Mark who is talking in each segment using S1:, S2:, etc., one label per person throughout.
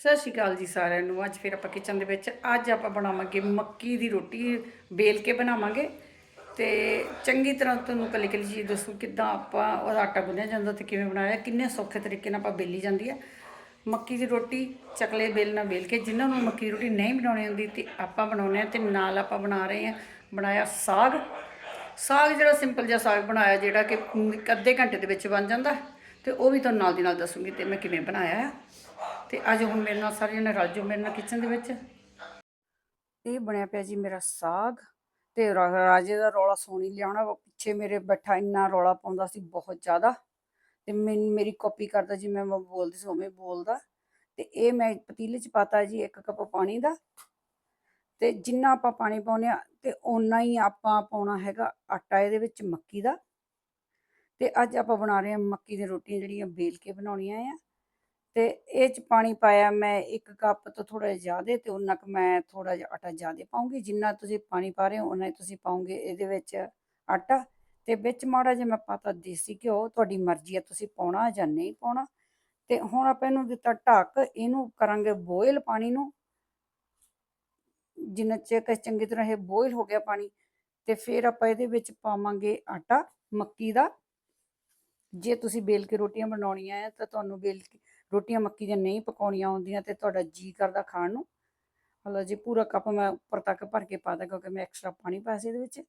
S1: ਸਤਿ ਸ਼੍ਰੀ ਅਕਾਲ ਜੀ ਸਾਰਿਆਂ ਨੂੰ। ਅੱਜ ਫਿਰ ਆਪਾਂ ਕਿਚਨ ਦੇ ਵਿੱਚ, ਅੱਜ ਆਪਾਂ ਬਣਾਵਾਂਗੇ ਮੱਕੀ ਦੀ ਰੋਟੀ। ਬੇਲ ਕੇ ਬਣਾਵਾਂਗੇ। ਤੇ ਚੰਗੀ ਤਰ੍ਹਾਂ ਤੁਹਾਨੂੰ ਕੱਲੀ ਕੱਲੀ ਚੀਜ਼ ਦੱਸੂ, ਕਿੱਦਾਂ ਆਪਾਂ ਉਹਦਾ ਆਟਾ ਗੁੰਨਿਆ ਜਾਂਦਾ ਤੇ ਕਿਵੇਂ ਬਣਾਇਆ, ਕਿੰਨੇ ਸੌਖੇ ਤਰੀਕੇ ਨਾਲ ਆਪਾਂ ਬੇਲੀ ਜਾਂਦੀ ਹੈ ਮੱਕੀ ਦੀ ਰੋਟੀ, ਚਕਲੇ ਬੇਲ ਨਾਲ ਬੇਲ ਕੇ, ਜਿਨ੍ਹਾਂ ਨੂੰ ਮੱਕੀ ਦੀ ਰੋਟੀ ਨਹੀਂ ਬਣਾਉਣੀ ਹੁੰਦੀ ਤੇ ਆਪਾਂ ਬਣਾਉਂਦੇ ਹਾਂ ਤੇ ਨਾਲ ਆਪਾਂ ਬਣਾ ਰਹੇ ਹਾਂ। ਬਣਾਇਆ ਸਾਗ। ਸਾਗ ਜਿਹੜਾ ਸਿੰਪਲ ਜਿਹਾ ਸਾਗ ਬਣਾਇਆ, ਜਿਹੜਾ ਕਿ ਅੱਧੇ ਘੰਟੇ ਦੇ ਵਿੱਚ ਬਣ ਜਾਂਦਾ। ਤੇ ਉਹ ਵੀ ਤੁਹਾਨੂੰ ਨਾਲ ਦੀ ਨਾਲ ਦੱਸੂਗੀ ਤੇ ਮੈਂ ਕਿਵੇਂ ਬਣਾਇਆ ਆ। ਤੇ ਅੱਜ ਹੁਣ ਮੇਰੇ ਨਾਲ ਸਾਰੇ ਜਣੇ ਰਲ ਜਾਓ ਮੇਰੇ ਨਾਲ ਕਿਚਨ ਦੇ ਵਿੱਚ। ਇਹ ਬਣਿਆ ਪਿਆ ਜੀ ਮੇਰਾ ਸਾਗ ਤੇ ਰਾਜੇ ਦਾ ਰੌਲਾ ਸੋਣੀ ਲਿਆਉਣਾ ਪਿੱਛੇ ਮੇਰੇ ਬੈਠਾ ਇੰਨਾ ਰੌਲਾ ਪਾਉਂਦਾ ਸੀ ਬਹੁਤ ਜ਼ਿਆਦਾ ਤੇ ਮੈਨ- ਮੇਰੀ ਕਾਪੀ ਕਰਦਾ ਜੀ ਮੈਂ ਬੋਲਦੀ ਸੀ ਉਵੇਂ ਬੋਲਦਾ ਤੇ ਇਹ ਮੈਂ ਪਤੀਲੇ ਚ ਪਾਤਾ ਜੀ ਇੱਕ ਕੱਪ ਪਾਣੀ ਦਾ ਤੇ ਜਿੰਨਾ ਆਪਾਂ ਪਾਣੀ ਪਾਉਂਦੇ ਆ ਤੇ ਓਨਾ ਹੀ ਆਪਾਂ ਪਾਉਣਾ ਹੈਗਾ ਆਟਾ ਇਹਦੇ ਵਿੱਚ ਮੱਕੀ ਦਾ ਤੇ ਅੱਜ ਆਪਾਂ ਬਣਾ ਰਹੇ ਹਾਂ ਮੱਕੀ ਦੀਆਂ ਰੋਟੀਆਂ ਜਿਹੜੀਆਂ ਬੇਲ ਕੇ ਬਣਾਉਣੀਆਂ ਆ। ਤੇ ਇਹ ਚ ਪਾਣੀ ਪਾਇਆ ਮੈਂ ਇੱਕ ਕੱਪ ਤੋਂ ਥੋੜਾ ਜਿਹਾ ਜ਼ਿਆਦਾ ਤੇ ਉਹਨਾਂ ਕੁ ਮੈਂ ਥੋੜਾ ਜਿਹਾ ਆਟਾ ਜ਼ਿਆਦਾ ਪਾਉਂਗੀ ਜਿੰਨਾ ਤੁਸੀਂ ਪਾਣੀ ਪਾ ਰਹੇ ਹੋ ਉਹਨਾਂ ਹੀ ਤੁਸੀਂ ਪਾਉਂਗੇ। ਇਹਦੇ ਵਿੱਚ ਆਟਾ ਤੇ ਵਿੱਚ ਮਾੜਾ ਜਿਹਾ ਮੈਂ ਪਾਤਾ ਦੇਸੀ ਘਿਓ। ਤੁਹਾਡੀ ਮਰਜ਼ੀ ਹੈ ਤੁਸੀਂ ਪਾਉਣਾ ਜਾਂ ਨਹੀਂ ਪਾਉਣਾ। ਤੇ ਹੁਣ ਆਪਾਂ ਇਹਨੂੰ ਦਿੱਤਾ ਢੱਕ। ਇਹਨੂੰ ਕਰਾਂਗੇ ਬੋਇਲ ਪਾਣੀ ਨੂੰ। ਜਿੰਨਾ ਚਿਰ ਚੰਗੀ ਤਰ੍ਹਾਂ ਇਹ ਬੋਇਲ ਹੋ ਗਿਆ ਪਾਣੀ ਤੇ ਫਿਰ ਆਪਾਂ ਇਹਦੇ ਵਿੱਚ ਪਾਵਾਂਗੇ ਆਟਾ ਮੱਕੀ ਦਾ। ਜੇ ਤੁਸੀਂ ਬੇਲ ਕੇ ਰੋਟੀਆਂ ਬਣਾਉਣੀਆਂ ਹੈ ਤਾਂ ਤੁਹਾਨੂੰ ਬੇਲ ਕੇ ਰੋਟੀਆਂ ਮੱਕੀ ਦੀਆਂ ਨਹੀਂ ਪਕਾਉਣੀਆਂ ਆਉਂਦੀਆਂ ਤੇ ਤੁਹਾਡਾ ਜੀ ਕਰਦਾ ਖਾਣ ਨੂੰ। ਹਲੋ ਜੀ ਪੂਰਾ ਕੱਪ ਮੈਂ ਉੱਪਰ ਤੱਕ ਭਰ ਕੇ ਪਾ ਦਾਂ ਕਿਉਂਕਿ ਮੈਂ ਐਕਸਟਰਾ ਪਾਣੀ ਪਾਇਆ ਸੀ ਇਹਦੇ ਵਿੱਚ।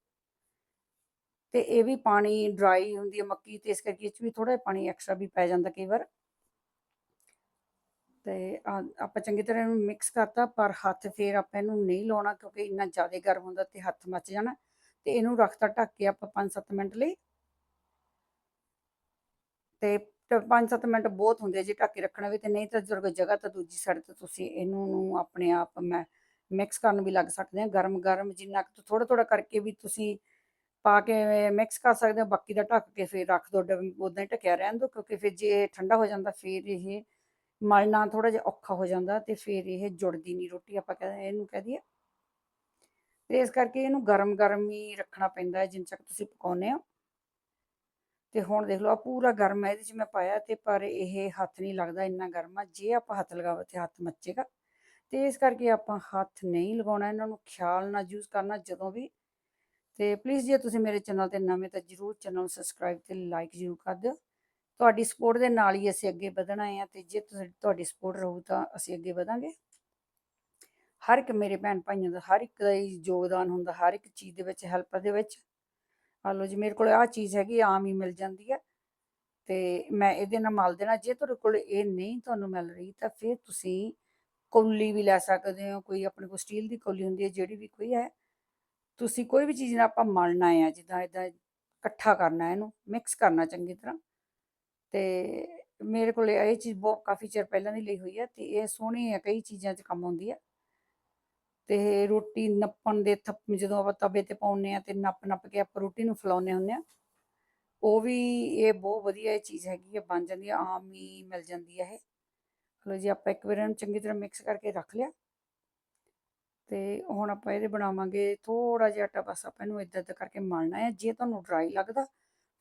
S1: ਤੇ ਇਹ ਵੀ ਪਾਣੀ ਡਰਾਈ ਹੁੰਦੀ ਹੈ ਮੱਕੀ ਤੇ ਇਸ ਕਰਕੇ ਇਹ 'ਚ ਵੀ ਥੋੜਾ ਜਿਹਾ ਪਾਣੀ ਐਕਸਟਰਾ ਵੀ ਪੈ ਜਾਂਦਾ ਕਈ ਵਾਰ। ਤੇ ਆਪਾਂ ਚੰਗੀ ਤਰ੍ਹਾਂ ਇਹਨੂੰ ਮਿਕਸ ਕਰਤਾ ਪਰ ਹੱਥ ਫੇਰ ਆਪਾਂ ਇਹਨੂੰ ਨਹੀਂ ਲਾਉਣਾ ਕਿਉਂਕਿ ਇੰਨਾ ਜ਼ਿਆਦਾ ਗਰਮ ਹੁੰਦਾ ਤੇ ਹੱਥ ਮੱਚ ਜਾਣਾ। ਤੇ ਇਹਨੂੰ ਰੱਖਤਾ ਢੱਕ ਕੇ ਆਪਾਂ 5-7 ਮਿੰਟ ਲਈ। ਤੇ 5-7 ਮਿੰਟ ਬਹੁਤ ਹੁੰਦੇ ਆ ਜੇ ਢੱਕ ਕੇ ਰੱਖਣਾ ਵੀ, ਤੇ ਨਹੀਂ ਤਾਂ ਜਦੋਂ ਕੋਈ ਜਗ੍ਹਾ ਤਾਂ ਦੂਜੀ ਸਾਈਡ ਤੇ ਤੁਸੀਂ ਇਹਨੂੰ ਨੂੰ ਆਪਣੇ ਆਪ ਮੈਂ ਮਿਕਸ ਕਰਨ ਵੀ ਲੱਗ ਸਕਦੇ ਆ ਗਰਮ ਗਰਮ ਜਿੰਨਾ ਕੁ ਥੋੜਾ ਥੋੜਾ ਕਰਕੇ ਵੀ ਤੁਸੀਂ ਪਾ ਕੇ ਮਿਕਸ ਕਰ ਸਕਦੇ ਹੋ, ਬਾਕੀ ਦਾ ਢੱਕ ਕੇ ਫਿਰ ਰੱਖ ਦੋ ਉਦਾਂ ਹੀ ਢੱਕਿਆ ਰਹਿਣ ਦਿਓ ਕਿਉਂਕਿ ਫਿਰ ਜੇ ਠੰਡਾ ਹੋ ਜਾਂਦਾ ਫਿਰ ਇਹ ਮਲਣਾ ਥੋੜਾ ਜਿਹਾ ਔਖਾ ਹੋ ਜਾਂਦਾ ਤੇ ਫਿਰ ਇਹ ਜੁੜਦੀ ਨਹੀਂ ਰੋਟੀ, ਆਪਾਂ ਕਹਿੰਦੇ ਇਹਨੂੰ ਕਹਿ ਦਈਏ। ਤੇ ਇਸ ਕਰਕੇ ਇਹਨੂੰ ਗਰਮ ਗਰਮ ਹੀ ਰੱਖਣਾ ਪੈਂਦਾ ਜਿੰਨ ਤੱਕ ਤੁਸੀਂ ਪਕਾਉਂਦੇ ਹੋ। ਤੇ ਹੁਣ ਦੇਖ ਲਓ ਆ ਪੂਰਾ ਗਰਮ ਹੈ ਇਹਦੇ ਚ ਮੈਂ ਪਾਇਆ ਤੇ ਪਰ ਇਹ ਹੱਥ ਨਹੀਂ ਲੱਗਦਾ ਇੰਨਾ ਗਰਮ ਆ, ਜੇ ਆਪਾਂ ਹੱਥ ਲਗਾਵੇ ਤੇ ਹੱਥ ਮੱਚੇਗਾ। ਤੇ ਇਸ ਕਰਕੇ ਆਪਾਂ ਹੱਥ ਨਹੀਂ ਲਗਾਉਣਾ, ਇਹਨਾਂ ਨੂੰ ਖਿਆਲ ਨਾਲ ਯੂਜ਼ ਕਰਨਾ ਜਦੋਂ ਵੀ। ਤੇ ਪਲੀਜ਼ ਜੇ ਤੁਸੀਂ ਮੇਰੇ ਚੈਨਲ ਤੇ ਨਵੇਂ ਤਾਂ ਜਰੂਰ ਚੈਨਲ ਨੂੰ ਸਬਸਕ੍ਰਾਈਬ ਤੇ ਲਾਈਕ ਜ਼ਰੂਰ ਕਰ ਦਿਓ। ਤੁਹਾਡੀ ਸਪੋਰਟ ਦੇ ਨਾਲ ਹੀ ਅਸੀਂ ਅੱਗੇ ਵਧਣਾ ਹੈ ਤੇ ਜੇ ਤੁਸੀਂ, ਤੁਹਾਡੀ ਸਪੋਰਟ ਰਹੂ ਤਾਂ ਅਸੀਂ ਅੱਗੇ ਵਧਾਂਗੇ। ਹਰ ਇੱਕ ਮੇਰੇ ਭੈਣ ਭਾਈਆਂ ਦਾ ਹਰ ਇੱਕ ਦਾ ਹੀ ਯੋਗਦਾਨ ਹੁੰਦਾ, ਹਰ ਇੱਕ ਚੀਜ਼ ਦੇ ਵਿੱਚ ਹੈਲਪ ਦੇ ਵਿੱਚ। ਆ ਲਓ ਜੀ, ਮੇਰੇ ਕੋਲ ਆਹ ਚੀਜ਼ ਹੈਗੀ, ਆਮ ਹੀ ਮਿਲ ਜਾਂਦੀ ਹੈ। ਤੇ ਮੈਂ ਇਹਦੇ ਨਾਲ ਮਲ ਦੇਣਾ, ਜੇ ਤੁਹਾਡੇ ਕੋਲ ਇਹ ਨਹੀਂ ਤੁਹਾਨੂੰ ਮਿਲ ਰਹੀ, ਤਾਂ ਫਿਰ ਤੁਸੀਂ ਕੌਲੀ ਵੀ ਲੈ ਸਕਦੇ ਹੋ, ਕੋਈ ਆਪਣੇ ਕੋਲ ਸਟੀਲ ਦੀ ਕੌਲੀ ਹੁੰਦੀ ਹੈ, ਜਿਹੜੀ ਵੀ ਕੋਈ ਹੈ। ਤੁਸੀਂ ਕੋਈ ਵੀ ਚੀਜ਼ ਨਾਲ ਆਪਾਂ ਮਲਣਾ ਹੈ ਜਿੱਦਾਂ ਇਦਾਂ ਇਕੱਠਾ ਕਰਨਾ ਹੈ ਇਹਨੂੰ, ਮਿਕਸ ਕਰਨਾ ਚੰਗੀ ਤਰ੍ਹਾਂ। ਤੇ ਮੇਰੇ ਕੋਲ ਇਹ ਚੀਜ਼ ਬਹੁਤ, ਕਾਫੀ ਚਿਰ ਪਹਿਲਾਂ ਦੀ ਲਈ ਹੋਈ ਹੈ, ਤੇ ਇਹ ਸੋਹਣੀ ਹੈ, ਕਈ ਚੀਜ਼ਾਂ 'ਚ ਕੰਮ ਆਉਂਦੀ ਹੈ। ਤੇ ਰੋਟੀ ਨੱਪਣ ਦੇ ਥੱਪ, ਜਦੋਂ ਆਪਾਂ ਤਵੇ ਤੇ ਪਾਉਂਦੇ ਆ ਤੇ ਨੱਪ ਨੱਪ ਕੇ ਆਪਾਂ ਰੋਟੀ ਨੂੰ ਫਲਾਉਂਦੇ ਹੁੰਦੇ ਆ ਉਹ ਵੀ ਇਹ ਬਹੁਤ ਵਧੀਆ ਇਹ ਚੀਜ਼ ਹੈਗੀ ਆ ਬਣ ਜਾਂਦੀ ਹੈ, ਆਮ ਹੀ ਮਿਲ ਜਾਂਦੀ ਹੈ ਇਹ। ਚਲੋ ਜੀ, ਆਪਾਂ ਇੱਕ ਵਾਰ ਇਹਨੂੰ ਚੰਗੀ ਤਰ੍ਹਾਂ ਮਿਕਸ ਕਰਕੇ ਰੱਖ ਲਿਆ। ਤੇ ਹੁਣ ਆਪਾਂ ਇਹਦੇ ਬਣਾਵਾਂਗੇ ਥੋੜਾ ਜਿਹਾ ਆਟਾ ਬਸ ਆਪਾਂ ਇਹਨੂੰ ਇਦਾਂ ਇਦਾਂ ਕਰਕੇ ਮਲਣਾ ਹੈ। ਜੇ ਤੁਹਾਨੂੰ ਡਰਾਈ ਲੱਗਦਾ,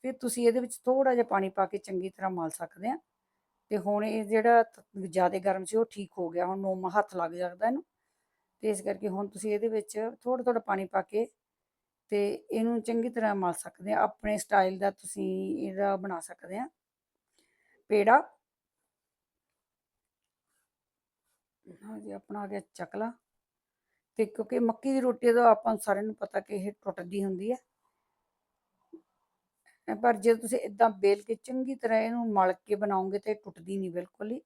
S1: ਫਿਰ ਤੁਸੀਂ ਇਹਦੇ ਵਿੱਚ ਥੋੜਾ ਜਿਹਾ ਪਾਣੀ ਪਾ ਕੇ ਚੰਗੀ ਤਰ੍ਹਾਂ ਮਲ ਸਕਦੇ ਆ ਤੇ ਹੁਣ ਇਹ ਜਿਹੜਾ ਜ਼ਿਆਦਾ ਗਰਮ ਸੀ, ਉਹ ਠੀਕ ਹੋ ਗਿਆ। ਹੁਣ ਨੋਮਾ ਹੱਥ ਲੱਗ ਜਾਂਦਾ ਇਹਨੂੰ। ਤੇ ਇਸ ਕਰਕੇ ਹੁਣ ਤੁਸੀਂ ਇਹਦੇ ਵਿੱਚ ਥੋੜਾ ਥੋੜਾ ਪਾਣੀ ਪਾ ਕੇ ਤੇ ਇਹਨੂੰ ਚੰਗੀ ਤਰ੍ਹਾਂ ਮਲ ਸਕਦੇ ਆ, ਆਪਣੇ ਸਟਾਈਲ ਦਾ ਤੁਸੀਂ ਇਹਦਾ ਬਣਾ ਸਕਦੇ ਆ। ਪੇੜਾ। ਹਾਂਜੀ ਆਪਣਾ ਆ ਗਿਆ ਚਕਲਾ। ਤੇ ਕਿਉਂਕਿ ਮੱਕੀ ਦੀ ਰੋਟੀ ਦਾ ਆਪਾਂ ਨੂੰ ਸਾਰਿਆਂ ਨੂੰ ਪਤਾ ਕਿ ਇਹ ਟੁੱਟਦੀ ਹੁੰਦੀ ਹੈ ਪਰ ਜੇ ਤੁਸੀਂ ਇਦਾਂ ਬੇਲ ਕੇ ਚੰਗੀ ਤਰ੍ਹਾਂ ਇਹਨੂੰ ਮਲ ਕੇ ਬਣਾਓਗੇ ਤੇ ਇਹ ਟੁੱਟਦੀ ਨਹੀਂ ਬਿਲਕੁਲ ਹੀ।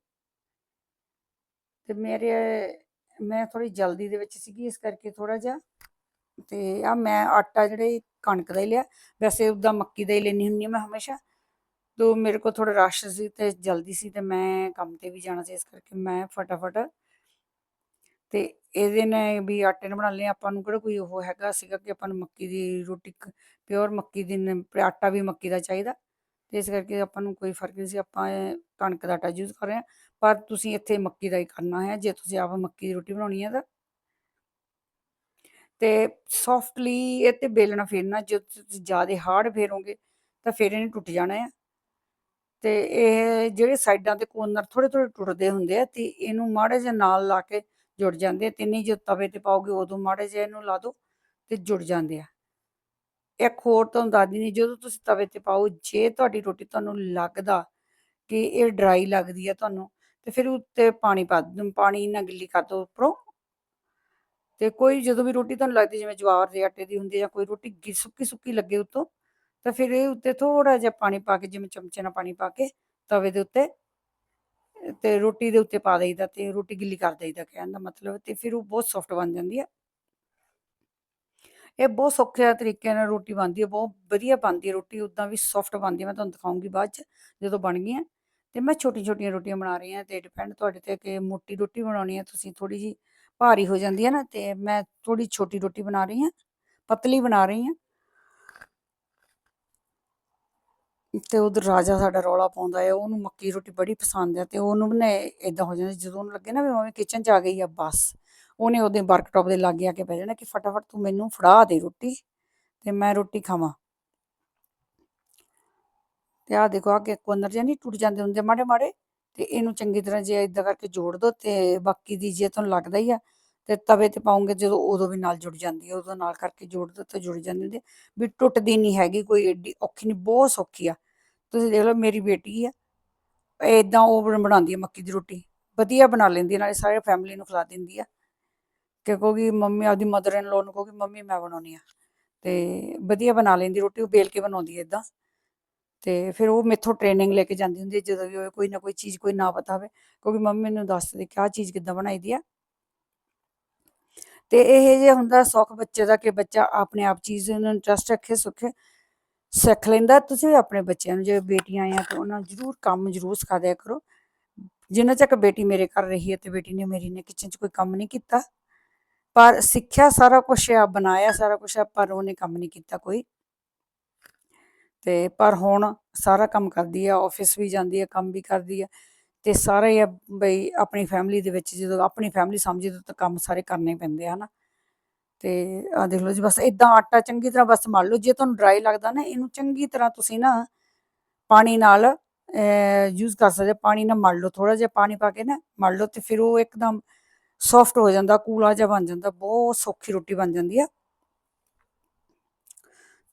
S1: ਤੇ ਮੇਰੇ ਮੈਂ ਥੋੜੀ ਜਲਦੀ ਦੇ ਵਿੱਚ ਸੀਗੀ, ਇਸ ਕਰਕੇ ਥੋੜਾ ਜਿਹਾ। ਤੇ ਆ ਮੈਂ ਆਟਾ ਜਿਹੜੇ ਕਣਕ ਦਾ ਹੀ ਲਿਆ। ਵੈਸੇ ਉਦਾਂ ਮੱਕੀ ਦਾ ਹੀ ਲੈਣੀ ਹੁੰਦੀ ਹਾਂ ਮੈਂ ਹਮੇਸ਼ਾ। ਤੋ ਮੇਰੇ ਕੋਲ ਥੋੜਾ ਰਸ਼ ਸੀ ਤੇ ਜਲਦੀ ਸੀ ਤੇ ਮੈਂ ਕੰਮ ਤੇ ਵੀ ਜਾਣਾ ਸੀ, ਇਸ ਕਰਕੇ ਮੈਂ ਫਟਾਫਟ ਤੇ ਇਹਦੇ ਨੇ ਵੀ ਆਟੇ ਨੇ ਬਣਾ ਲਿਆ ਆਪਾਂ ਨੂੰ ਕਿਹੜਾ ਕੋਈ ਉਹ ਹੈਗਾ ਸੀਗਾ ਕਿ ਆਪਾਂ ਨੂੰ ਮੱਕੀ ਦੀ ਰੋਟੀ ਪਿਓਰ ਮੱਕੀ ਦੀ ਆਟਾ ਵੀ ਮੱਕੀ ਦਾ ਚਾਹੀਦਾ। ਤੇ ਇਸ ਕਰਕੇ ਆਪਾਂ ਨੂੰ ਕੋਈ ਫ਼ਰਕ ਨਹੀਂ ਸੀ। ਆਪਾਂ ਕਣਕ ਦਾ ਆਟਾ ਯੂਜ਼ ਕਰ ਰਹੇ ਹਾਂ। ਪਰ ਤੁਸੀਂ ਇੱਥੇ ਮੱਕੀ ਦਾ ਹੀ ਕਰਨਾ ਹੈ, ਜੇ ਤੁਸੀਂ ਆਪ ਮੱਕੀ ਦੀ ਰੋਟੀ ਬਣਾਉਣੀ ਹੈ ਤਾਂ ਤੇ ਸੌਫਟਲੀ ਇਹ ਤੇ ਬੇਲਣਾ ਫੇਰਨਾ, ਜੇ ਤੁਸੀਂ ਜ਼ਿਆਦਾ ਹਾਰਡ ਫੇਰੋਗੇ ਤਾਂ ਫਿਰ ਇਹਨੇ ਟੁੱਟ ਜਾਣਾ ਹੈ ਤੇ ਇਹ ਜਿਹੜੇ ਸਾਈਡਾਂ ਤੇ ਕੋਰਨਰ ਥੋੜੇ-ਥੋੜੇ ਟੁੱਟਦੇ ਹੁੰਦੇ ਆ ਤੇ ਇਹਨੂੰ ਮਾੜੇ ਜਿਹੇ ਨਾਲ ਲਾ ਕੇ ਜੁੜ ਜਾਂਦੇ ਆ ਤੇ ਨਹੀਂ ਜਦੋਂ ਤਵੇ ਤੇ ਪਾਓਗੇ ਉਦੋਂ ਮਾੜੇ ਜਿਹੇ ਇਹਨੂੰ ਲਾ ਦਿਓ ਤੇ ਜੁੜ ਜਾਂਦੇ ਆ। ਇੱਕ ਹੋਰ ਤੁਹਾਨੂੰ ਦੱਸਦੀ ਨਹੀਂ ਜਦੋਂ ਤੁਸੀਂ ਤਵੇ ਤੇ ਪਾਓ, ਜੇ ਤੁਹਾਡੀ ਰੋਟੀ ਤੁਹਾਨੂੰ ਲੱਗਦਾ ਕਿ ਇਹ ਡਰਾਈ ਲੱਗਦੀ ਆ ਤੁਹਾਨੂੰ ਤੇ ਫਿਰ ਉੱਤੇ ਪਾਣੀ ਪਾ ਦਿਓ ਪਾਣੀ ਨਾਲ ਗਿੱਲੀ ਕਰ ਦਿਓ ਉੱਪਰੋਂ। ਤੇ ਕੋਈ ਜਦੋਂ ਵੀ ਰੋਟੀ ਤੁਹਾਨੂੰ ਲੱਗਦੀ ਜਿਵੇਂ ਜਵਾਰ ਦੇ ਆਟੇ ਦੀ ਹੁੰਦੀ ਜਾਂ ਕੋਈ ਰੋਟੀ ਗਿ ਸੁੱਕੀ-ਸੁੱਕੀ ਲੱਗੇ ਉੱਤੋਂ, ਤਾਂ ਫਿਰ ਇਹ ਉੱਤੇ ਥੋੜਾ ਜਿਹਾ ਪਾਣੀ ਪਾ ਕੇ ਜਿਵੇਂ ਚਮਚੇ ਨਾਲ ਪਾਣੀ ਪਾ ਕੇ ਤਵੇ ਦੇ ਉੱਤੇ, ਤੇ ਰੋਟੀ ਦੇ ਉੱਤੇ ਪਾ ਦਈਦਾ ਤੇ ਰੋਟੀ ਗਿੱਲੀ ਕਰ ਦਈਦਾ ਕਹਿਣ ਦਾ ਮਤਲਬ ਤੇ ਫਿਰ ਉਹ ਬਹੁਤ ਸੌਫਟ ਬਣ ਜਾਂਦੀ ਹੈ। ਇਹ ਬਹੁਤ ਸੌਖੇ ਤਰੀਕੇ ਨਾਲ ਰੋਟੀ ਬਣਦੀ ਹੈ, ਬਹੁਤ ਵਧੀਆ ਬਣਦੀ ਹੈ ਰੋਟੀ ਉਦਾਂ ਵੀ ਸੌਫਟ ਬਣਦੀ ਹੈ, ਮੈਂ ਤੁਹਾਨੂੰ ਦਿਖਾਉਂਗੀ ਬਾਅਦ ਚ ਜਦੋਂ ਬਣ ਗਈਆਂ। ਤੇ ਮੈਂ ਛੋਟੀ-ਛੋਟੀਆਂ ਰੋਟੀਆਂ ਬਣਾ ਰਹੀ ਹਾਂ ਤੇ ਡਿਪੈਂਡ ਤੁਹਾਡੇ ਤੇ ਕਿ ਮੋਟੀ ਰੋਟੀ ਬਣਾਉਣੀ ਹੈ, ਤੁਸੀਂ ਥੋੜੀ ਜੀ ਭਾਰੀ ਹੋ ਜਾਂਦੀ ਹੈ ਨਾ, ਤੇ ਮੈਂ ਥੋੜੀ ਛੋਟੀ ਰੋਟੀ ਬਣਾ ਰਹੀ ਹਾਂ, ਪਤਲੀ ਬਣਾ ਰਹੀ ਹਾਂ। ਤੇ ਉਧਰ ਰਾਜਾ ਸਾਡਾ ਰੌਲਾ ਪਾਉਂਦਾ ਹੈ, ਉਹਨੂੰ ਮੱਕੀ ਦੀ ਰੋਟੀ ਬੜੀ ਪਸੰਦ ਹੈ ਤੇ ਉਹਨੂੰ ਨੇ ਇਦਾਂ ਹੋ ਜਾਂਦਾ ਜਦੋਂ ਉਹਨੂੰ ਲੱਗੇ ਨਾ ਵੀ ਮੰਮੀ ਕਿਚਨ ਚ ਆ ਗਈ ਆ, ਬਸ। ਉਹਨੇ ਉਹਦੇ ਵਰਕਟਾਪ ਦੇ ਲਾਗੇ ਆ ਕੇ ਬਹਿ ਜਾਣਾ ਕਿ ਫਟਾਫਟ ਤੂੰ ਮੈਨੂੰ ਫੜਾ ਦੇ ਰੋਟੀ ਤੇ ਮੈਂ ਰੋਟੀ ਖਾਵਾਂ। ਤੇ ਆਹ ਦੇਖੋ ਅੱਗੇ ਕੋਨਰ ਜਾਂ ਨਹੀਂ ਟੁੱਟ ਜਾਂਦੇ ਹੁੰਦੇ ਮਾੜੇ ਮਾੜੇ? ਤੇ ਇਹਨੂੰ ਚੰਗੀ ਤਰ੍ਹਾਂ ਜੇ ਇਦਾਂ ਕਰਕੇ ਜੋੜ ਦੋ ਤੇ ਬਾਕੀ ਦੀ ਜੇ ਤੁਹਾਨੂੰ ਲੱਗਦਾ ਹੀ ਆ, ਤੇ ਤਵੇ ਤੇ ਪਾਉਂਗੇ ਜਦੋਂ ਉਦੋਂ ਵੀ ਨਾਲ ਜੁੜ ਜਾਂਦੀ ਹੈ ਉਦੋਂ ਨਾਲ ਕਰਕੇ ਜੋੜ ਦੋ ਤਾਂ ਜੁੜ ਜਾਂਦੇ ਹੁੰਦੇ ਵੀ ਟੁੱਟਦੀ ਨਹੀਂ ਹੈਗੀ ਕੋਈ, ਏਡੀ ਔਖੀ ਨਹੀਂ, ਬਹੁਤ ਸੌਖੀ ਆ। ਤੁਸੀਂ ਦੇਖ ਲਓ, ਮੇਰੀ ਬੇਟੀ ਆ ਇਦਾਂ ਉਹ ਬਣਾਉਂਦੀ ਹੈ ਮੱਕੀ ਦੀ ਰੋਟੀ। ਵਧੀਆ ਬਣਾ ਲੈਂਦੀ ਨਾਲੇ ਸਾਰੇ ਫੈਮਿਲੀ ਨੂੰ ਖਿਲਾ ਦਿੰਦੀ ਆ। ਕਿ ਕਹੋਗੀ, ਮੰਮੀ, ਆਪਦੀ ਮਦਰ ਇਨ ਲੋ ਨੂੰ ਕਹੂਗੀ, ਮੰਮੀ, ਮੈਂ ਬਣਾਉਣੀ ਆ। ਤੇ ਵਧੀਆ ਬਣਾ ਲੈਂਦੀ ਰੋਟੀ, ਉਹ ਬੇਲ ਕੇ ਬਣਾਉਂਦੀ ਹੈ ਇਦਾਂ ਤੇ ਫਿਰ ਉਹ ਮੇਥੋਂ ਟ੍ਰੇਨਿੰਗ ਲੈ ਕੇ ਜਾਂਦੀ ਹੁੰਦੀ ਹੈ, ਜਦੋਂ ਵੀ ਕੋਈ ਨਾ ਕੋਈ ਚੀਜ਼ ਕੋਈ ਨਾ ਪਤਾ ਹੋਵੇ, ਕਿਉਂਕਿ ਮੰਮੀ ਮੈਨੂੰ ਦੱਸਦੀ ਕਿ ਆਹ ਚੀਜ਼ ਕਿੱਦਾਂ ਬਣਾਈ ਦੀ ਆ। ਤੇ ਇਹ ਜੇ ਹੁੰਦਾ ਸੌਖ ਬੱਚੇ ਦਾ ਕਿ ਬੱਚਾ ਆਪਣੇ ਆਪ ਚੀਜ਼ ਨੂੰ ਇੰਟਰਸਟ ਰੱਖੇ, ਸੁੱਖੇ, ਸਿੱਖ ਲੈਂਦਾ, ਤੁਸੀਂ ਵੀ ਆਪਣੇ ਬੱਚਿਆਂ ਨੂੰ ਜੇ ਬੇਟੀਆਂ ਆ ਤਾਂ ਉਹਨਾਂ ਨੂੰ ਜ਼ਰੂਰ ਕੰਮ ਜ਼ਰੂਰ ਸਿਖਾ ਦਿਆ ਕਰੋ। ਜਿੰਨਾ ਚੱਕ ਬੇਟੀ ਮੇਰੇ ਕਰ ਰਹੀ ਹੈ ਤੇ ਬੇਟੀ ਨੇ ਮੇਰੀ ਨੇ ਕਿਚਨ 'ਚ ਕੋਈ ਕੰਮ ਨਹੀਂ ਕੀਤਾ। ਪਰ ਸਿੱਖਿਆ ਸਾਰਾ ਕੁਝ ਆ, ਬਣਾਇਆ ਸਾਰਾ ਕੁਝ ਆ, ਪਰ ਉਹਨੇ ਕੰਮ ਨਹੀਂ ਕੀਤਾ ਕੋਈ। ਤੇ ਪਰ ਹੁਣ ਸਾਰਾ ਕੰਮ ਕਰਦੀ ਆ ਆਫਿਸ ਵੀ ਜਾਂਦੀ ਆ, ਕੰਮ ਵੀ ਕਰਦੀ ਆ ਤੇ ਸਾਰਾ ਹੀ ਆ ਬਈ ਆਪਣੀ ਫੈਮਿਲੀ ਦੇ ਵਿੱਚ ਜਦੋਂ ਆਪਣੀ ਫੈਮਿਲੀ ਸਮਝੀ ਤਾਂ ਕੰਮ ਸਾਰੇ ਕਰਨੇ ਪੈਂਦੇ ਆ, ਹਨਾ? ਤੇ ਆ ਦੇਖ ਲਓ ਜੀ, ਬਸ ਇਦਾਂ ਆਟਾ ਚੰਗੀ ਤਰ੍ਹਾਂ ਬਸ ਮਲ ਲਓ, ਜੇ ਤੁਹਾਨੂੰ ਡਰਾਈ ਲੱਗਦਾ ਨਾ, ਇਹਨੂੰ ਚੰਗੀ ਤਰ੍ਹਾਂ ਤੁਸੀਂ ਨਾ ਪਾਣੀ ਨਾਲ ਯੂਜ਼ ਕਰ ਸਕਦੇ ਪਾਣੀ ਨਾਲ ਮਲ ਲਓ ਥੋੜਾ ਜਿਹਾ ਪਾਣੀ ਪਾ ਕੇ ਨਾ ਮਲ ਲਓ ਤੇ ਫਿਰ ਉਹ ਇੱਕਦਮ ਸੌਫਟ ਹੋ ਜਾਂਦਾ, ਕੂਲਾ ਜਿਹਾ ਬਣ ਜਾਂਦਾ, ਬਹੁਤ ਸੌਖੀ ਰੋਟੀ ਬਣ ਜਾਂਦੀ ਆ।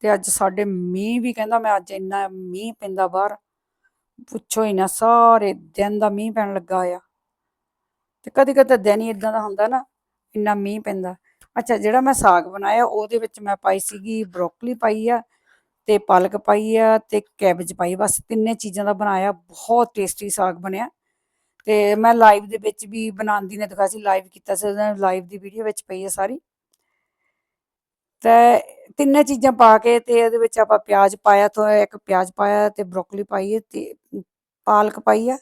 S1: ਤੇ ਅੱਜ ਸਾਡੇ ਮੀਂਹ ਵੀ ਕਹਿੰਦਾ, ਮੈਂ ਅੱਜ ਇੰਨਾ ਮੀਂਹ ਪੈਂਦਾ ਬਾਹਰ। ਪੁੱਛੋ ਹੀ ਨਾ, ਸਾਰੇ ਦਿਨ ਦਾ ਮੀਂਹ ਪੈਣ ਲੱਗਾ ਆ। ਤੇ ਕਦੇ ਕਦੇ ਦਿਨ ਹੀ ਇਦਾਂ ਦਾ ਹੁੰਦਾ ਨਾ, ਇੰਨਾ ਮੀਂਹ ਪੈਂਦਾ। ਅੱਛਾ, ਜਿਹੜਾ ਮੈਂ ਸਾਗ ਬਣਾਇਆ, ਉਹਦੇ ਵਿੱਚ ਮੈਂ ਪਾਈ ਸੀਗੀ ਬਰੋਕਲੀ ਪਾਈ ਆ, ਤੇ ਪਾਲਕ ਪਾਈ ਆ, ਤੇ ਕੈਬੇਜ ਪਾਈ ਬਸ ਤਿੰਨੇ ਚੀਜ਼ਾਂ ਦਾ ਬਣਾਇਆ, ਬਹੁਤ ਟੇਸਟੀ ਸਾਗ ਬਣਿਆ। ਤੇ ਮੈਂ ਲਾਈਵ ਦੇ ਵਿੱਚ ਵੀ ਬਣਾਉਂਦੀ ਨੇ ਦਿਖਾਇਆ ਸੀ ਲਾਈਵ ਕੀਤਾ ਸੀ ਲਾਈਵ ਦੀ ਵੀਡੀਓ ਵਿੱਚ ਪਈ ਹੈ ਸਾਰੀ। ਤੇ ਤਿੰਨੇ ਚੀਜ਼ਾਂ ਪਾ ਕੇ ਤੇ ਇਹਦੇ ਵਿੱਚ ਆਪਾਂ ਪਿਆਜ਼ ਪਾਇਆ ਤੋਂ ਇੱਕ ਪਿਆਜ਼ ਪਾਇਆ ਤੇ ਬਰੋਕਲੀ ਪਾਈ ਹੈ ਤੇ ਪਾਲਕ ਪਾਈ ਆ।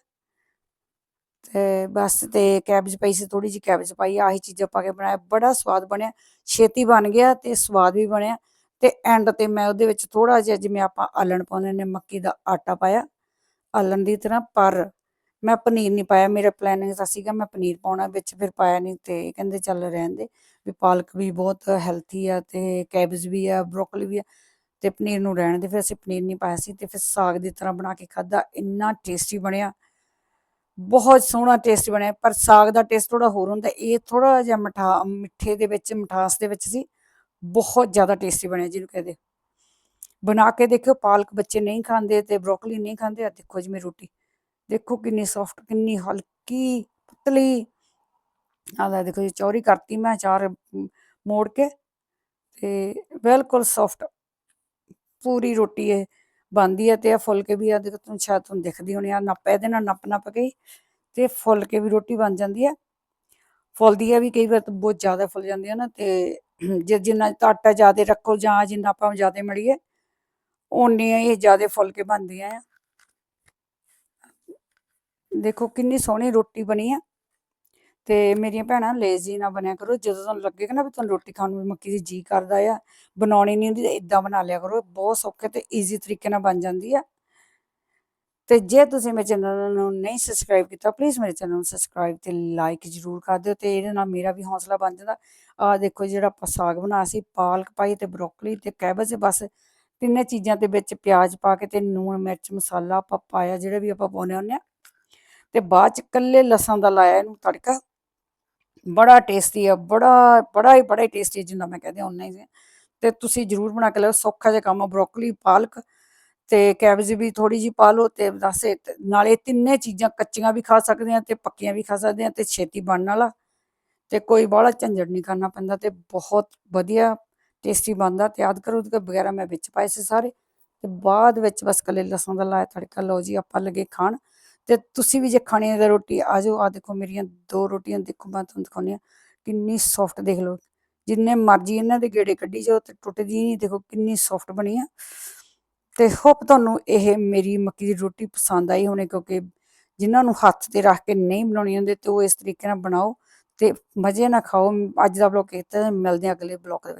S1: ਤੇ ਬਸ ਤੇ ਕੈਬਜ਼ ਪਈ ਸੀ ਥੋੜੀ ਜਿਹੀ ਕੈਬਜ਼ ਪਾਈ ਆਹੀ ਚੀਜ਼ਾਂ ਪਾ ਕੇ ਬਣਾਇਆ। ਬੜਾ ਸਵਾਦ ਬਣਿਆ, ਛੇਤੀ ਬਣ ਗਿਆ ਤੇ ਸਵਾਦ ਵੀ ਬਣਿਆ। ਤੇ ਐਂਡ ਤੇ ਮੈਂ ਉਹਦੇ ਵਿੱਚ ਥੋੜਾ ਜਿਹਾ ਜਿਵੇਂ ਆਪਾਂ ਆਲਣ ਪਾਉਂਦੇ ਨੇ, ਮੱਕੀ ਦਾ ਆਟਾ ਪਾਇਆ, ਆਲਣ ਦੀ ਤਰ੍ਹਾਂ ਪਰ ਮੈਂ ਪਨੀਰ ਨਹੀਂ ਪਾਇਆ, ਮੇਰਾ ਪਲੈਨਿੰਗ ਤਾਂ ਸੀਗਾ ਮੈਂ ਪਨੀਰ ਪਾਉਣਾ, ਵਿੱਚ ਫਿਰ ਪਾਇਆ ਨਹੀਂ ਤੇ ਕਹਿੰਦੇ ਚੱਲ ਰਹਿਣ ਦੇ, ਵੀ ਪਾਲਕ ਵੀ ਬਹੁਤ ਹੈਲਥੀ ਆ ਤੇ ਕੈਬੇਜ ਵੀ ਆ ਬਰੋਕਲੀ ਵੀ ਆ ਤੇ ਪਨੀਰ ਨੂੰ ਰਹਿਣ ਦੇ, ਫਿਰ ਅਸੀਂ ਪਨੀਰ ਨਹੀਂ ਪਾਇਆ ਸੀ ਤੇ ਫਿਰ ਸਾਗ ਦੀ ਤਰ੍ਹਾਂ ਬਣਾ ਕੇ ਖਾਦਾ ਇੰਨਾ ਟੇਸਟੀ ਬਣਿਆ। ਬਹੁਤ ਸੋਹਣਾ ਟੇਸਟ ਬਣਿਆ, ਪਰ ਸਾਗ ਦਾ ਟੇਸਟ ਥੋੜਾ ਹੋਰ ਹੁੰਦਾ, ਇਹ ਥੋੜਾ ਜਿਹਾ ਮਿਠਾ, ਮਿੱਠੇ ਦੇ ਵਿੱਚ, ਮਿਠਾਸ ਦੇ ਵਿੱਚ ਸੀ, ਬਹੁਤ ਜ਼ਿਆਦਾ ਟੇਸਟੀ ਬਣਿਆ ਜਿਹਨੂੰ ਕਹਿੰਦੇ। ਬਣਾ ਕੇ ਦੇਖਿਓ, ਪਾਲਕ ਬੱਚੇ ਨਹੀਂ ਖਾਂਦੇ ਤੇ ਬਰੋਕਲੀ ਨਹੀਂ ਖਾਂਦੇ ਆ ਦੇਖੋ ਜੀ ਮੇਰੀ ਰੋਟੀ। ਦੇਖੋ ਕਿੰਨੀ ਸੌਫਟ ਕਿੰਨੀ ਹਲਕੀ, ਪਤਲੀ। ਆਹ ਦੇਖੋ ਜੀ, ਚੌਰੀ ਕਰਤੀ ਮੈਂ ਚਾਰ ਮੋੜ ਕੇ ਤੇ ਬਿਲਕੁਲ ਸੌਫਟ ਪੂਰੀ ਰੋਟੀ ਇਹ ਬਣਦੀ ਹੈ ਤੇ ਇਹ ਫੁਲਕੇ ਵੀ ਆ ਦੇਖੋ ਤੁਹਾਨੂੰ ਸ਼ਾਇਦ ਤੁਹਾਨੂੰ ਦਿਖਦੀ ਹੋਣੀ ਆ ਨੱਪ, ਇਹਦੇ ਨਾਲ ਨੱਪ ਨੱਪ ਕੇ ਹੀ ਤੇ ਫੁਲਕੇ ਵੀ ਰੋਟੀ ਬਣ ਜਾਂਦੀ ਹੈ। ਫੁੱਲਦੀ ਹੈ ਵੀ ਕਈ ਵਾਰ ਤਾਂ ਬਹੁਤ ਜ਼ਿਆਦਾ ਫੁੱਲ ਜਾਂਦੀ ਹੈ ਨਾ ਤੇ ਜੇ ਜਿੰਨਾ ਤਾਂ ਆਟਾ ਜ਼ਿਆਦਾ ਰੱਖੋ ਜਾਂ ਜਿੰਨਾ ਆਪਾਂ ਜ਼ਿਆਦਾ ਮੜੀਏ ਓਨੀਆਂ ਇਹ ਜ਼ਿਆਦਾ ਫੁੱਲ ਕੇ ਬਣਦੀਆਂ ਆ। ਦੇਖੋ ਕਿੰਨੀ ਸੋਹਣੀ ਰੋਟੀ ਬਣੀ ਆ। ਤੇ ਮੇਰੀਆਂ ਭੈਣਾਂ ਲੇਜ਼ੀ ਨਾ ਬਣਿਆ ਕਰੋ। ਜਦੋਂ ਤੁਹਾਨੂੰ ਲੱਗੇਗਾ ਨਾ ਵੀ ਤੁਹਾਨੂੰ ਰੋਟੀ ਖਾਣ ਨੂੰ ਮੱਕੀ ਦੀ ਜੀ ਕਰਦਾ ਆ, ਬਣਾਉਣੀ ਨਹੀਂ ਹੁੰਦੀ ਇਦਾਂ ਬਣਾ ਲਿਆ ਕਰੋ। ਬਹੁਤ ਸੌਖੇ ਤੇ ਈਜ਼ੀ ਤਰੀਕੇ ਨਾਲ ਬਣ ਜਾਂਦੀ ਆ। ਤੇ ਜੇ ਤੁਸੀਂ ਮੇਰੇ ਚੈਨਲ ਨੂੰ ਨਹੀਂ ਸਬਸਕ੍ਰਾਈਬ ਕੀਤਾ ਪਲੀਜ਼ ਮੇਰੇ ਚੈਨਲ ਨੂੰ ਸਬਸਕ੍ਰਾਈਬ ਤੇ ਲਾਈਕ ਜ਼ਰੂਰ ਕਰ ਦਿਓ ਤੇ ਇਹਦੇ ਨਾਲ ਮੇਰਾ ਵੀ ਹੌਸਲਾ ਬਣ ਜਾਂਦਾ। ਆ ਦੇਖੋ ਜਿਹੜਾ ਆਪਾਂ ਸਾਗ ਬਣਾ ਸੀ, ਪਾਲਕ ਪਾਈ ਤੇ ਬਰੋਕਲੀ ਤੇ ਕੈਬਜ਼ ਬਸ ਤਿੰਨੇ ਚੀਜ਼ਾਂ ਦੇ ਵਿੱਚ ਪਿਆਜ਼ ਪਾ ਕੇ ਤੇ ਲੂਣ ਮਿਰਚ ਮਸਾਲਾ ਆਪਾਂ ਪਾਇਆ, ਜਿਹੜਾ ਵੀ ਆਪਾਂ ਪਾਉਂਦੇ ਹੁੰਦੇ ਆ। ਤੇ ਬਾਅਦ ਚ ਕੱਲੇ ਲਸਣ ਦਾ ਲਾਇਆ ਇਹਨੂੰ ਤੜਕਾ। ਬੜਾ ਟੇਸਟੀ ਆ, ਬੜਾ ਬੜਾ ਹੀ ਬੜਾ ਹੀ ਟੇਸਟੀ ਜਿੰਨਾ ਮੈਂ ਕਹਿੰਦੀ ਉਹਨਾਂ ਹੀ ਸੀ। ਤੇ ਤੁਸੀਂ ਜਰੂਰ ਬਣਾ ਕੇ ਲਓ ਸੌਖਾ ਜਿਹਾ ਕੰਮ ਆ ਬਰੋਕਲੀ ਪਾਲਕ ਤੇ ਕੈਬਜ਼ ਵੀ ਥੋੜੀ ਜੀ ਪਾ ਲਓ ਤੇ ਬਸ ਨਾਲੇ ਤਿੰਨੇ ਚੀਜ਼ਾਂ ਕੱਚੀਆਂ ਵੀ ਖਾ ਸਕਦੇ ਆ ਤੇ ਪੱਕੀਆਂ ਵੀ ਖਾ ਸਕਦੇ ਆ ਤੇ ਛੇਤੀ ਬਣਨ ਵਾਲਾ। ਤੇ ਕੋਈ ਬਾਹਲਾ ਝੰਜੜ ਨਹੀਂ ਕਰਨਾ ਪੈਂਦਾ ਤੇ ਬਹੁਤ ਵਧੀਆ ਟੇਸਟੀ ਬਣਦਾ ਤੇ ਯਾਦ ਕਰੋ ਉਹਦੇ ਵਗੈਰਾ ਮੈਂ ਵਿੱਚ ਪਾਏ ਸੀ ਸਾਰੇ। ਤੇ ਬਾਅਦ ਵਿੱਚ ਬਸ ਕੱਲੇ ਲਸਣ ਦਾ ਲਾਇਆ ਤੜਕਾ। ਲਓ ਜੀ, ਆਪਾਂ ਲੱਗੇ ਖਾਣ। ਤੇ ਤੁਸੀਂ ਵੀ ਜੇ ਖਾਣੀ ਹੈ ਰੋਟੀ, ਆ ਜਾਓ ਆ ਦੇਖੋ ਮੇਰੀਆਂ ਦੋ ਰੋਟੀਆਂ, ਦੇਖੋ ਮੈਂ ਤੁਹਾਨੂੰ ਦਿਖਾਉਂਦੀ ਹਾਂ, ਕਿੰਨੀ ਸੌਫਟ ਦੇਖ ਲਓ, ਜਿੰਨੇ ਮਰਜ਼ੀ ਇਹਨਾਂ ਦੇ ਗੇੜੇ ਕੱਢੀ ਜਾਓ ਤੇ ਟੁੱਟਦੀ ਨਹੀਂ, ਦੇਖੋ ਕਿੰਨੀ ਸੌਫਟ ਬਣੀ ਆ। ਤੇ ਹੋਪ ਤੁਹਾਨੂੰ ਇਹ ਮੇਰੀ ਮੱਕੀ ਦੀ ਰੋਟੀ ਪਸੰਦ ਆਈ ਹੋਣੀ, ਕਿਉਂਕਿ ਜਿਨ੍ਹਾਂ ਨੂੰ ਹੱਥ ਤੇ ਰੱਖ ਕੇ ਨਹੀਂ ਬਣਾਉਣੀ ਆਉਂਦੀ ਤੇ ਉਹ ਇਸ ਤਰੀਕੇ ਨਾਲ ਬਣਾਓ ਤੇ ਮਜ਼ੇ ਨਾਲ ਖਾਓ। ਅੱਜ ਦਾ ਬਲੌਗ ਇੱਥੇ, ਮਿਲਦੇ ਹਾਂ ਅਗਲੇ ਬਲੌਗ ਦੇ ਵਿੱਚ।